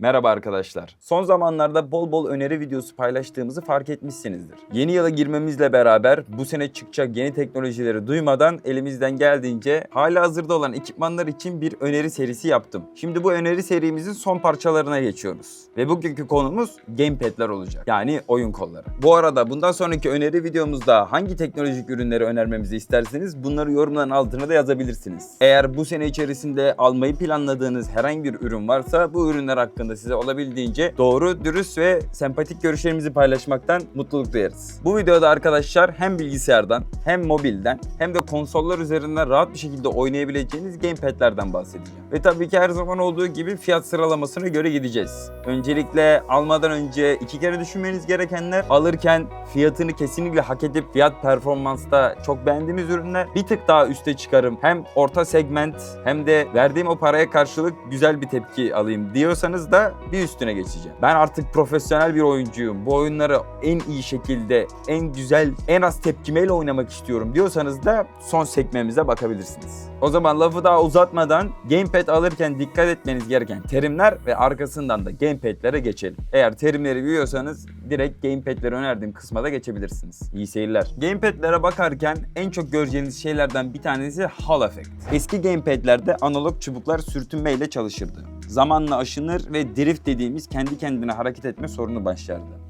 Merhaba arkadaşlar. Son zamanlarda bol bol öneri videosu paylaştığımızı fark etmişsinizdir. Yeni yıla girmemizle beraber bu sene çıkacak yeni teknolojileri duymadan elimizden geldiğince hala hazırda olan ekipmanlar için bir öneri serisi yaptım. Şimdi bu öneri serimizin son parçalarına geçiyoruz. Ve bugünkü konumuz gamepad'ler olacak. Yani oyun kolları. Bu arada bundan sonraki öneri videomuzda hangi teknolojik ürünleri önermemizi isterseniz bunları yorumların altına da yazabilirsiniz. Eğer bu sene içerisinde almayı planladığınız herhangi bir ürün varsa bu ürünler hakkında size olabildiğince doğru, dürüst ve sempatik görüşlerimizi paylaşmaktan mutluluk duyarız. Bu videoda arkadaşlar hem bilgisayardan hem mobilden hem de konsollar üzerinden rahat bir şekilde oynayabileceğiniz gamepad'lerden bahsedeceğim. Ve tabii ki her zaman olduğu gibi fiyat sıralamasına göre gideceğiz. Öncelikle almadan önce iki kere düşünmeniz gerekenler alırken fiyatını kesinlikle hak edip fiyat performansta çok beğendiğimiz ürünler bir tık daha üste çıkarım. Hem orta segment hem de verdiğim o paraya karşılık güzel bir tepki alayım diyorsanız da bir üstüne geçeceğim. Ben artık profesyonel bir oyuncuyum. Bu oyunları en iyi şekilde, en güzel, en az tepkimeyle oynamak istiyorum diyorsanız da son sekmemize bakabilirsiniz. O zaman lafı daha uzatmadan gamepad alırken dikkat etmeniz gereken terimler ve arkasından da gamepad'lere geçelim. Eğer terimleri biliyorsanız direkt gamepad'leri önerdiğim kısma da geçebilirsiniz. İyi seyirler. Gamepad'lere bakarken en çok göreceğiniz şeylerden bir tanesi Hall Effect. Eski gamepad'lerde analog çubuklar sürtünmeyle çalışırdı. Zamanla aşınır ve drift dediğimiz kendi kendine hareket etme sorunu başlardı.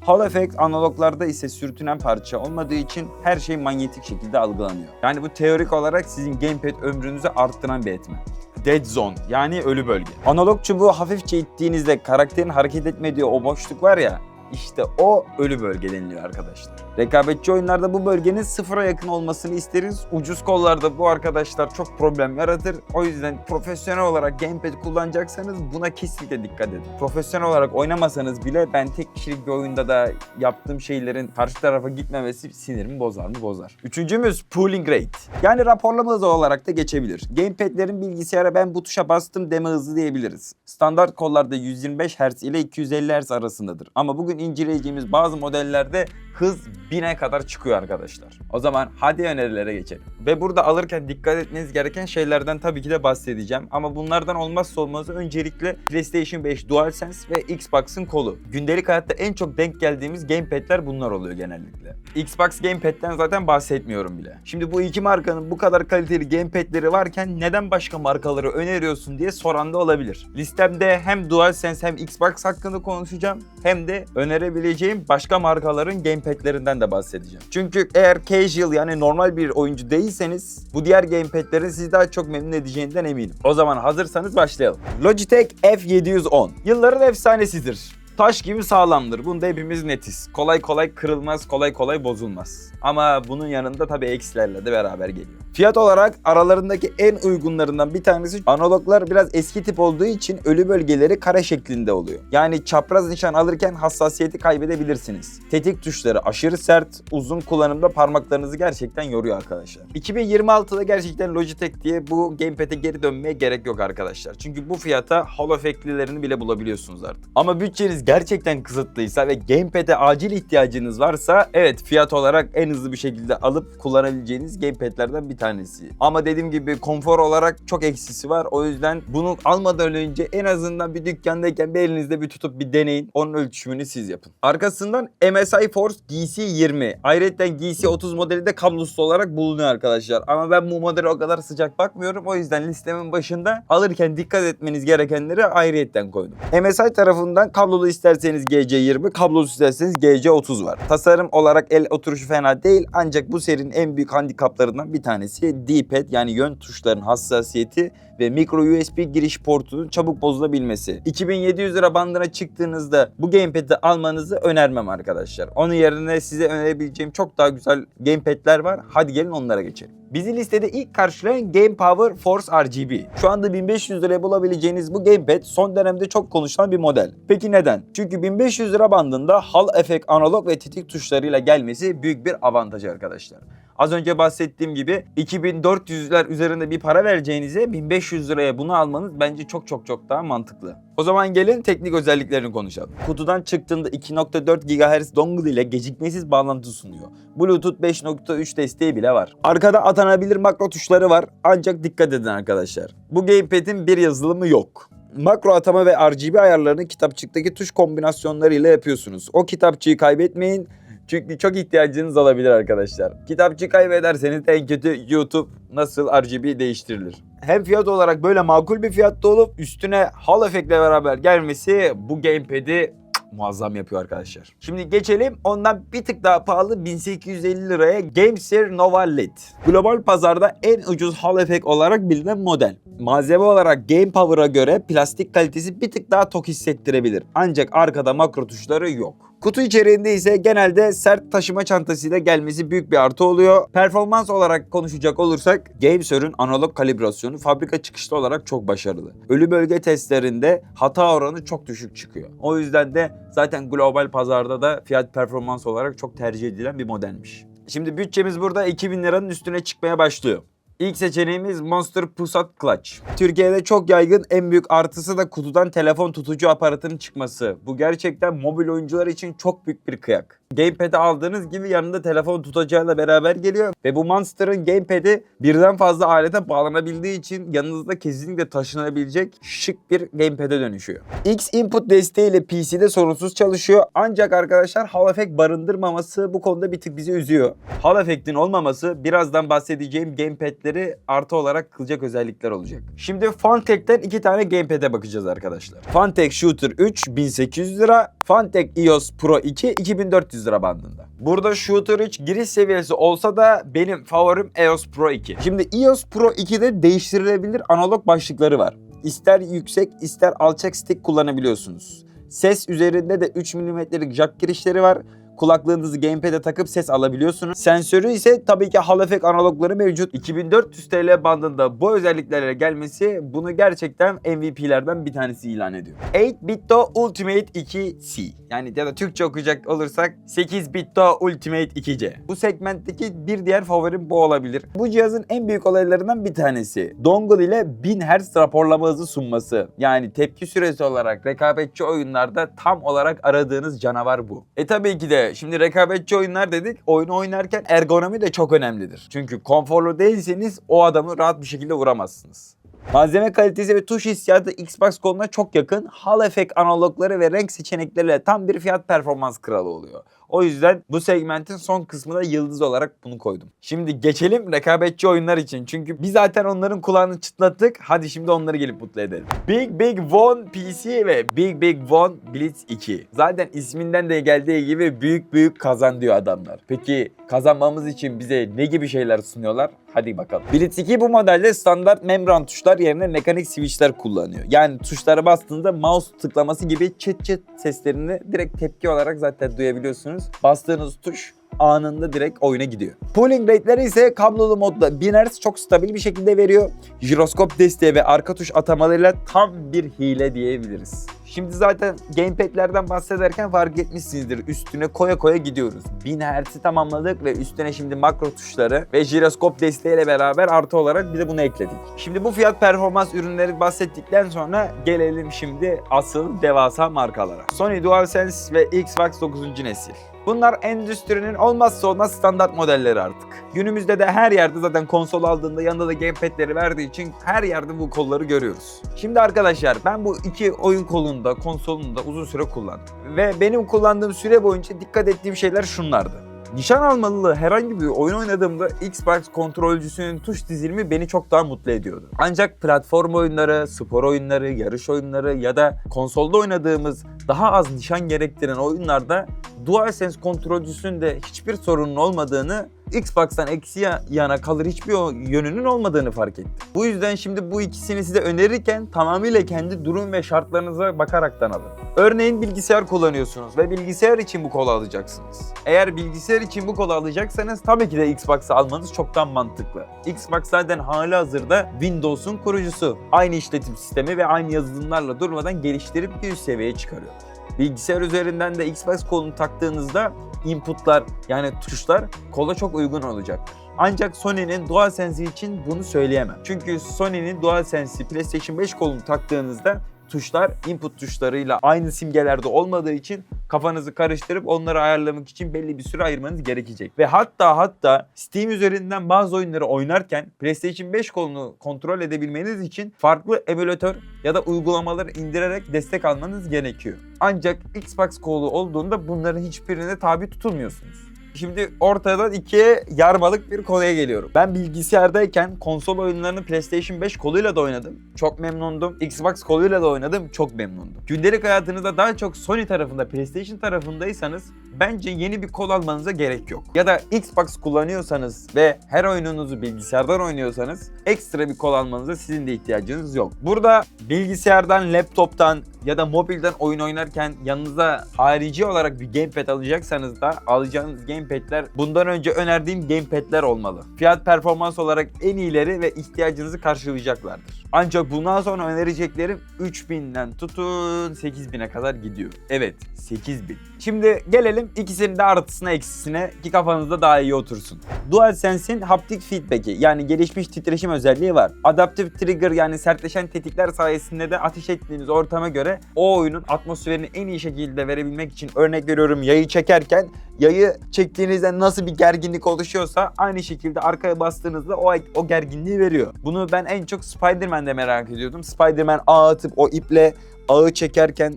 Hall Effect analoglarda ise sürtünen parça olmadığı için her şey manyetik şekilde algılanıyor. Yani bu teorik olarak sizin gamepad ömrünüzü arttıran bir etmen. Dead Zone yani ölü bölge. Analog çubuğu hafifçe ittiğinizde karakterin hareket etmediği o boşluk var ya işte o ölü bölge deniliyor arkadaşlar. Rekabetçi oyunlarda bu bölgenin sıfıra yakın olmasını isteriz. Ucuz kollarda bu arkadaşlar çok problem yaratır. O yüzden profesyonel olarak gamepad kullanacaksanız buna kesinlikle dikkat edin. Profesyonel olarak oynamasanız bile ben tek kişilik bir oyunda da yaptığım şeylerin karşı tarafa gitmemesi sinirimi bozar mı bozar. Üçüncümüz pooling rate. Yani raporlama hızı olarak da geçebilir. Gamepad'lerin bilgisayara ben bu tuşa bastım deme hızı diyebiliriz. Standart kollarda 125 Hz ile 250 Hz arasındadır. Ama bugün inceleyeceğimiz bazı modellerde hız 1000'e kadar çıkıyor arkadaşlar. O zaman hadi önerilere geçelim. Ve burada alırken dikkat etmeniz gereken şeylerden tabii ki de bahsedeceğim. Ama bunlardan olmazsa olmazı öncelikle PlayStation 5 DualSense ve Xbox'ın kolu. Gündelik hayatta en çok denk geldiğimiz gamepad'ler bunlar oluyor genellikle. Xbox gamepad'den zaten bahsetmiyorum bile. Şimdi bu iki markanın bu kadar kaliteli gamepad'leri varken neden başka markaları öneriyorsun diye soran da olabilir. Listemde hem DualSense hem Xbox hakkında konuşacağım hem de önerebileceğim başka markaların gamepad'lerinden de bahsedeceğim. Çünkü eğer casual yani normal bir oyuncu değilseniz bu diğer gamepad'lerin sizi daha çok memnun edeceğinden eminim. O zaman hazırsanız başlayalım. Logitech F710 yılların efsanesidir. Taş gibi sağlamdır. Bunda hepimiz netiz. Kolay kolay kırılmaz, kolay kolay bozulmaz. Ama bunun yanında tabii eksilerle de beraber geliyor. Fiyat olarak aralarındaki en uygunlarından bir tanesi analoglar biraz eski tip olduğu için ölü bölgeleri kare şeklinde oluyor. Yani çapraz nişan alırken hassasiyeti kaybedebilirsiniz. Tetik tuşları aşırı sert, uzun kullanımda parmaklarınızı gerçekten yoruyor arkadaşlar. 2026'da gerçekten Logitech diye bu gamepad'e geri dönmeye gerek yok arkadaşlar. Çünkü bu fiyata Hall Effect'lilerini bile bulabiliyorsunuz artık. Ama bütçeniz gerçekten kısıtlıysa ve gamepad'e acil ihtiyacınız varsa evet fiyat olarak en hızlı bir şekilde alıp kullanabileceğiniz gamepad'lerden bir tanesi. Ama dediğim gibi konfor olarak çok eksisi var. O yüzden bunu almadan önce en azından bir dükkandayken bir elinizde bir tutup bir deneyin. Onun ölçümünü siz yapın. Arkasından MSI Force GC20. Ayrıca GC30 modeli de kablosuz olarak bulunuyor arkadaşlar. Ama ben bu modele o kadar sıcak bakmıyorum. O yüzden listemin başında alırken dikkat etmeniz gerekenleri ayrıyetten koydum. MSI tarafından kablolu isterseniz GC20, kablosuz isterseniz GC30 var. Tasarım olarak el oturuşu fena değil ancak bu serinin en büyük handikaplarından bir tanesi D-pad yani yön tuşların hassasiyeti ve micro USB giriş portunun çabuk bozulabilmesi. 2700 lira bandına çıktığınızda bu gamepad'i almanızı önermem arkadaşlar. Onun yerine size önerebileceğim çok daha güzel gamepad'ler var. Hadi gelin onlara geçelim. Bizi listede ilk karşılayan Game Power Force RGB. Şu anda 1500 liraya bulabileceğiniz bu gamepad son dönemde çok konuşulan bir model. Peki neden? Çünkü 1500 lira bandında Hall Effect analog ve tetik tuşlarıyla gelmesi büyük bir avantaj arkadaşlar. Az önce bahsettiğim gibi 2400'ler üzerinde bir para vereceğinize 1500 liraya bunu almanız bence çok çok çok daha mantıklı. O zaman gelin teknik özelliklerini konuşalım. Kutudan çıktığında 2.4 GHz dongle ile gecikmesiz bağlantı sunuyor. Bluetooth 5.3 desteği bile var. Arkada atanabilir makro tuşları var ancak dikkat edin arkadaşlar. Bu gamepad'in bir yazılımı yok. Makro atama ve RGB ayarlarını kitapçıktaki tuş kombinasyonlarıyla yapıyorsunuz. O kitapçığı kaybetmeyin. Çünkü çok ihtiyacınız olabilir arkadaşlar. Kitapçı kaybederseniz en kötü YouTube nasıl RGB değiştirilir. Hem fiyat olarak böyle makul bir fiyatta olup üstüne hal efektle beraber gelmesi bu gamepad'i muazzam yapıyor arkadaşlar. Şimdi geçelim ondan bir tık daha pahalı 1850 liraya Gameser Nova LED. Global pazarda en ucuz hal efekt olarak bilinen model. Malzeme olarak Game Power'a göre plastik kalitesi bir tık daha tok hissettirebilir. Ancak arkada makro tuşları yok. Kutu içeriğinde ise genelde sert taşıma çantasıyla gelmesi büyük bir artı oluyor. Performans olarak konuşacak olursak Gameser'ın analog kalibrasyonu fabrika çıkışlı olarak çok başarılı. Ölü bölge testlerinde hata oranı çok düşük çıkıyor. O yüzden de zaten global pazarda da fiyat performans olarak çok tercih edilen bir modelmiş. Şimdi bütçemiz burada 2000 liranın üstüne çıkmaya başlıyor. İlk seçeneğimiz Monster Pusat Clutch. Türkiye'de çok yaygın en büyük artısı da kutudan telefon tutucu aparatının çıkması. Bu gerçekten mobil oyuncular için çok büyük bir kıyak. Gamepad'i aldığınız gibi yanında telefon tutacağıyla beraber geliyor ve bu Monster'ın Gamepad'i birden fazla alete bağlanabildiği için yanınızda kesinlikle taşınabilecek şık bir Gamepad'e dönüşüyor. X input desteğiyle PC'de sorunsuz çalışıyor ancak arkadaşlar Hall Effect barındırmaması bu konuda bir tık bizi üzüyor. Hall Effect'in olmaması birazdan bahsedeceğim Gamepad'leri artı olarak kılacak özellikler olacak. Şimdi Funtech'ten iki tane Gamepad'e bakacağız arkadaşlar. Funtech Shooter 3 1800 lira, Funtech EOS Pro 2 2400 lira bandında. Burada Shooter 3 giriş seviyesi olsa da benim favorim EOS Pro 2. Şimdi EOS Pro 2'de değiştirilebilir analog başlıkları var. İster yüksek ister alçak stick kullanabiliyorsunuz. Ses üzerinde de 3 mm'lik jack girişleri var. Kulaklığınızı gamepad'e takıp ses alabiliyorsunuz. Sensörü ise tabii ki Hall Effect analogları mevcut. 2400 TL bandında bu özelliklerle gelmesi bunu gerçekten MVP'lerden bir tanesi ilan ediyor. 8-Bitto Ultimate 2C yani ya da Türkçe okuyacak olursak 8-Bitto Ultimate 2C. Bu segmentteki bir diğer favorim bu olabilir. Bu cihazın en büyük olaylarından bir tanesi. Dongle ile 1000 Hz raporlama hızı sunması. Yani tepki süresi olarak rekabetçi oyunlarda tam olarak aradığınız canavar bu. E tabii ki de şimdi rekabetçi oyunlar dedik. Oyunu oynarken ergonomi de çok önemlidir. Çünkü konforlu değilseniz o adamı rahat bir şekilde vuramazsınız. Malzeme kalitesi ve tuş hissiyatı Xbox koluna çok yakın. Hall Effect analogları ve renk seçenekleriyle tam bir fiyat performans kralı oluyor. O yüzden bu segmentin son kısmına yıldız olarak bunu koydum. Şimdi geçelim rekabetçi oyunlar için. Çünkü biz zaten onların kulağını çıtlattık. Hadi şimdi onları gelip mutlu edelim. Big Big One PC ve Big Big One Blitz 2. Zaten isminden de geldiği gibi büyük büyük kazan diyor adamlar. Peki kazanmamız için bize ne gibi şeyler sunuyorlar? Hadi bakalım. Blitz 2 bu modelde standart membran tuşlar yerine mekanik switchler kullanıyor. Yani tuşlara bastığında mouse tıklaması gibi çıt çıt seslerini direkt tepki olarak zaten duyabiliyorsunuz. Bastığınız tuş anında direkt oyuna gidiyor. Pooling rate'leri ise kablolu modda 1000 Hz çok stabil bir şekilde veriyor. Jiroskop desteği ve arka tuş atamalarıyla tam bir hile diyebiliriz. Şimdi zaten gamepad'lerden bahsederken fark etmişsinizdir. Üstüne koya koya gidiyoruz. 1000 Hz'i tamamladık ve üstüne şimdi makro tuşları ve jiroskop desteğiyle beraber artı olarak bir de bunu ekledik. Şimdi bu fiyat performans ürünleri bahsettikten sonra gelelim şimdi asıl devasa markalara. Sony DualSense ve Xbox 9. nesil. Bunlar endüstrinin olmazsa olmaz standart modelleri artık. Günümüzde de her yerde zaten konsol aldığında yanında da gamepad'leri verdiği için her yerde bu kolları görüyoruz. Şimdi arkadaşlar ben bu iki oyun kolunda, konsolunda uzun süre kullandım. Ve benim kullandığım süre boyunca dikkat ettiğim şeyler şunlardı. Nişan almalı herhangi bir oyun oynadığımda Xbox kontrolcüsünün tuş dizilimi beni çok daha mutlu ediyordu. Ancak platform oyunları, spor oyunları, yarış oyunları ya da konsolda oynadığımız daha az nişan gerektiren oyunlarda DualSense kontrolcüsünün de hiçbir sorunun olmadığını Xbox'tan eksi yana kalır hiçbir yönünün olmadığını fark ettim. Bu yüzden şimdi bu ikisini size önerirken tamamıyla kendi durum ve şartlarınıza bakaraktan alın. Örneğin bilgisayar kullanıyorsunuz ve bilgisayar için bu kolu alacaksınız. Eğer bilgisayar için bu kolu alacaksanız tabii ki de Xbox'ı almanız çoktan mantıklı. Xbox zaten hala hazırda Windows'un kurucusu. Aynı işletim sistemi ve aynı yazılımlarla durmadan geliştirip bir üst seviyeye çıkarıyor. Bilgisayar üzerinden de Xbox kolunu taktığınızda inputlar yani tuşlar kola çok uygun olacaktır. Ancak Sony'nin DualSense için bunu söyleyemem. Çünkü Sony'nin DualSense'i PlayStation 5 kolunu taktığınızda tuşlar input tuşlarıyla aynı simgelerde olmadığı için kafanızı karıştırıp onları ayarlamak için belli bir süre ayırmanız gerekecek. Ve hatta hatta Steam üzerinden bazı oyunları oynarken PlayStation 5 kolunu kontrol edebilmeniz için farklı emülatör ya da uygulamaları indirerek destek almanız gerekiyor. Ancak Xbox kolu olduğunda bunların hiçbirine tabi tutulmuyorsunuz. Şimdi ortadan ikiye yarmalık bir konuya geliyorum. Ben bilgisayardayken konsol oyunlarını PlayStation 5 koluyla da oynadım. Çok memnundum. Xbox koluyla da oynadım. Çok memnundum. Gündelik hayatınızda daha çok Sony tarafında, PlayStation tarafındaysanız bence yeni bir kol almanıza gerek yok. Ya da Xbox kullanıyorsanız ve her oyununuzu bilgisayardan oynuyorsanız ekstra bir kol almanıza sizin de ihtiyacınız yok. Burada bilgisayardan, laptoptan ya da mobilden oyun oynarken yanınıza harici olarak bir gamepad alacaksanız da alacağınız gamepadler bundan önce önerdiğim gamepadler olmalı. Fiyat performans olarak en iyileri ve ihtiyacınızı karşılayacaklardır. Ancak bundan sonra önereceklerim 3000'den tutun 8000'e kadar gidiyor. Evet 8000. Şimdi gelelim ikisinin de artısına eksisine ki kafanızda daha iyi otursun. DualSense'in haptik feedback'i yani gelişmiş titreşim özelliği var. Adaptive trigger yani sertleşen tetikler sayesinde de ateş ettiğiniz ortama göre o oyunun atmosferini en iyi şekilde verebilmek için örnek veriyorum yayı çekerken yayı çektiğinizde nasıl bir gerginlik oluşuyorsa aynı şekilde arkaya bastığınızda o, o gerginliği veriyor. Bunu ben en çok Spider-Man'de merak ediyordum. Spider-Man ağ atıp o iple ağı çekerken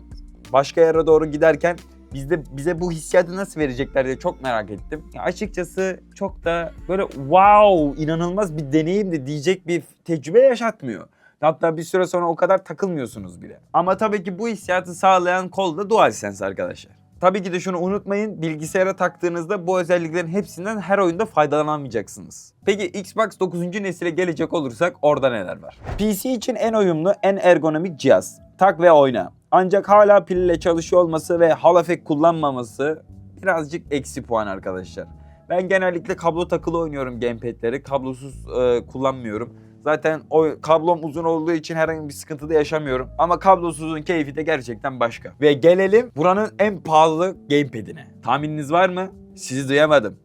başka yere doğru giderken bizde bize bu hissiyatı nasıl verecekler diye çok merak ettim. Ya açıkçası çok da böyle wow inanılmaz bir deneyim de diyecek bir tecrübe yaşatmıyor. Hatta bir süre sonra o kadar takılmıyorsunuz bile. Ama tabii ki bu hissiyatı sağlayan kol da DualSense arkadaşlar. Tabii ki de şunu unutmayın bilgisayara taktığınızda bu özelliklerin hepsinden her oyunda faydalanamayacaksınız. Peki Xbox 9. nesile gelecek olursak orada neler var? PC için en uyumlu, en ergonomik cihaz. Tak ve oyna. Ancak hala pil ile çalışıyor olması ve Hall effect kullanmaması birazcık eksi puan arkadaşlar. Ben genellikle kablo takılı oynuyorum gamepad'leri. Kablosuz e, kullanmıyorum. Zaten o kablom uzun olduğu için herhangi bir sıkıntı da yaşamıyorum. Ama kablosuzun keyfi de gerçekten başka. Ve gelelim buranın en pahalı gamepad'ine. Tahmininiz var mı? Sizi duyamadım.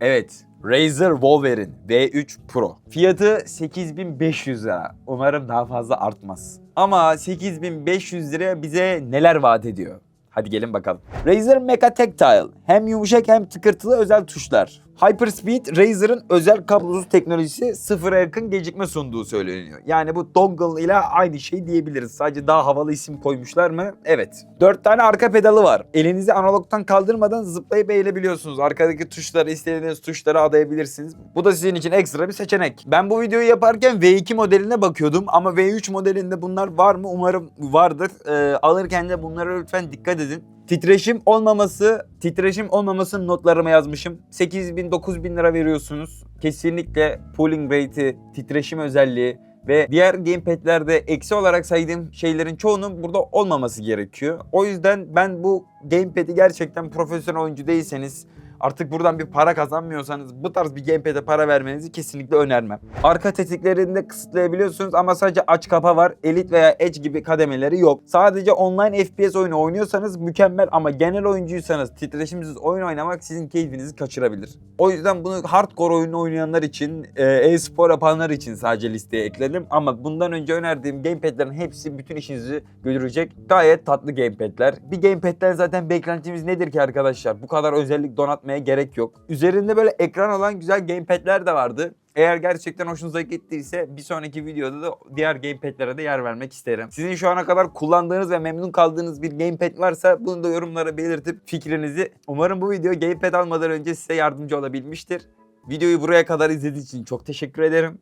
Evet. Razer Wolverine V3 Pro. Fiyatı 8500 lira. Umarım daha fazla artmaz. Ama 8500 liraya bize neler vaat ediyor? Hadi gelin bakalım. Razer Mecha Tactile. Hem yumuşak hem tıkırtılı özel tuşlar. Hyperspeed Razer'ın özel kablosuz teknolojisi sıfıra yakın gecikme sunduğu söyleniyor. Yani bu dongle ile aynı şey diyebiliriz. Sadece daha havalı isim koymuşlar mı? Evet. 4 tane arka pedalı var. Elinizi analogtan kaldırmadan zıplayıp eğilebiliyorsunuz. Arkadaki tuşları istediğiniz tuşlara adayabilirsiniz. Bu da sizin için ekstra bir seçenek. Ben bu videoyu yaparken V2 modeline bakıyordum ama V3 modelinde bunlar var mı? Umarım vardır. Ee, alırken de bunlara lütfen dikkat edin. Titreşim olmaması, titreşim olmamasının notlarıma yazmışım. 8000 9000 lira veriyorsunuz. Kesinlikle pooling rate'i, titreşim özelliği ve diğer gamepad'lerde eksi olarak saydığım şeylerin çoğunun burada olmaması gerekiyor. O yüzden ben bu gamepad'i gerçekten profesyonel oyuncu değilseniz artık buradan bir para kazanmıyorsanız bu tarz bir gamepad'e para vermenizi kesinlikle önermem. Arka tetiklerini de kısıtlayabiliyorsunuz ama sadece aç kapa var. Elite veya Edge gibi kademeleri yok. Sadece online FPS oyunu oynuyorsanız mükemmel ama genel oyuncuysanız titreşimsiz oyun oynamak sizin keyfinizi kaçırabilir. O yüzden bunu hardcore oyunu oynayanlar için, e, e-spor yapanlar için sadece listeye ekledim. Ama bundan önce önerdiğim gamepad'lerin hepsi bütün işinizi götürecek. Gayet tatlı gamepad'ler. Bir gamepad'den zaten beklentimiz nedir ki arkadaşlar? Bu kadar özellik donatmaya gerek yok. Üzerinde böyle ekran olan güzel gamepad'ler de vardı. Eğer gerçekten hoşunuza gittiyse bir sonraki videoda da diğer gamepad'lere de yer vermek isterim. Sizin şu ana kadar kullandığınız ve memnun kaldığınız bir gamepad varsa bunu da yorumlara belirtip fikrinizi. Umarım bu video gamepad almadan önce size yardımcı olabilmiştir. Videoyu buraya kadar izlediğiniz için çok teşekkür ederim.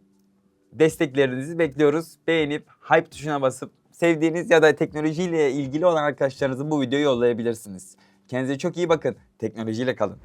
Desteklerinizi bekliyoruz. Beğenip hype tuşuna basıp sevdiğiniz ya da teknolojiyle ilgili olan arkadaşlarınızı bu videoyu yollayabilirsiniz. Kendinize çok iyi bakın. Teknolojiyle kalın.